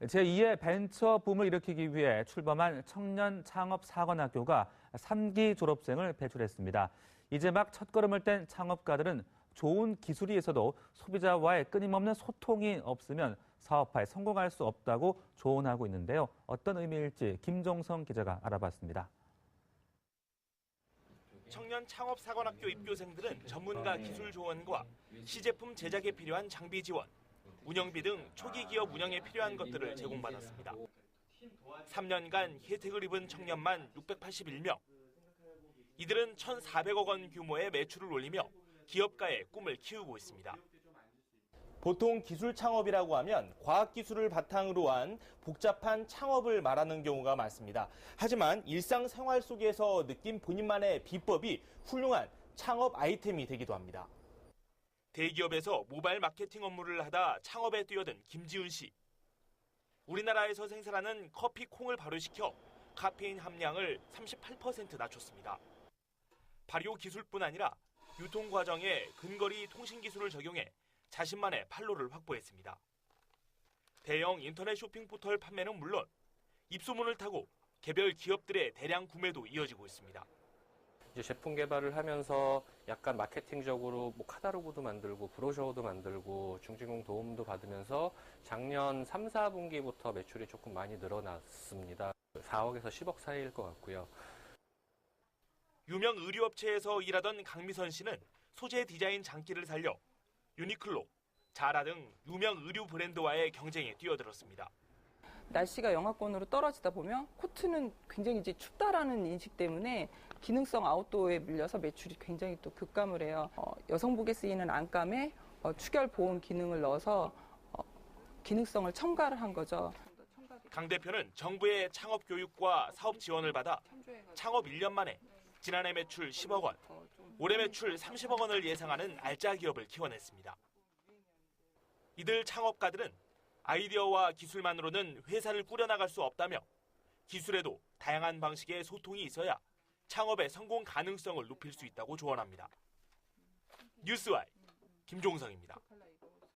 제2의 벤처 붐을 일으키기 위해 출범한 청년 창업 사관학교가 3기 졸업생을 배출했습니다. 이제 막 첫걸음을 뗀 창업가들은 좋은 기술이 있어도 소비자와의 끊임없는 소통이 없으면 사업화에 성공할 수 없다고 조언하고 있는데요. 어떤 의미일지 김종성 기자가 알아봤습니다. 청년 창업 사관학교 입교생들은 전문가 기술 조언과 시제품 제작에 필요한 장비 지원, 운영비 등 초기 기업 운영에 필요한 것들을 제공받았습니다. 3년간 혜택을 입은 청년만 681명. 이들은 1,400억 원 규모의 매출을 올리며 기업가의 꿈을 키우고 있습니다. 보통 기술 창업이라고 하면 과학 기술을 바탕으로 한 복잡한 창업을 말하는 경우가 많습니다. 하지만 일상생활 속에서 느낀 본인만의 비법이 훌륭한 창업 아이템이 되기도 합니다. 대기업에서 모바일 마케팅 업무를 하다 창업에 뛰어든 김지훈 씨. 우리나라에서 생산하는 커피 콩을 발효시켜 카페인 함량을 38% 낮췄습니다. 발효 기술뿐 아니라 유통 과정에 근거리 통신 기술을 적용해 자신만의 판로를 확보했습니다. 대형 인터넷 쇼핑 포털 판매는 물론 입소문을 타고 개별 기업들의 대량 구매도 이어지고 있습니다. 이제 제품 개발을 하면서 약간 마케팅적으로 뭐 카탈로그도 만들고 브로셔도 만들고 중진공 도움도 받으면서 작년 3, 4분기부터 매출이 조금 많이 늘어났습니다. 4억에서 10억 사이일 것 같고요. 유명 의류업체에서 일하던 강미선 씨는 소재 디자인 장기를 살려 유니클로, 자라 등 유명 의류 브랜드와의 경쟁에 뛰어들었습니다. 날씨가 영하권으로 떨어지다 보면 코트는 굉장히 이제 춥다라는 인식 때문에 기능성 아웃도어에 밀려서 매출이 굉장히 또 급감을 해요. 어, 여성복에 쓰이는 안감에 어, 추결 보온 기능을 넣어서 어, 기능성을 첨가를 한 거죠. 강 대표는 정부의 창업 교육과 사업 지원을 받아 창업 1년 만에 지난해 매출 10억 원, 올해 매출 30억 원을 예상하는 알짜 기업을 키워냈습니다. 이들 창업가들은 아이디어와 기술만으로는 회사를 꾸려나갈 수 없다며 기술에도 다양한 방식의 소통이 있어야 창업의 성공 가능성을 높일 수 있다고 조언합니다. 뉴스와이 김종성입니다.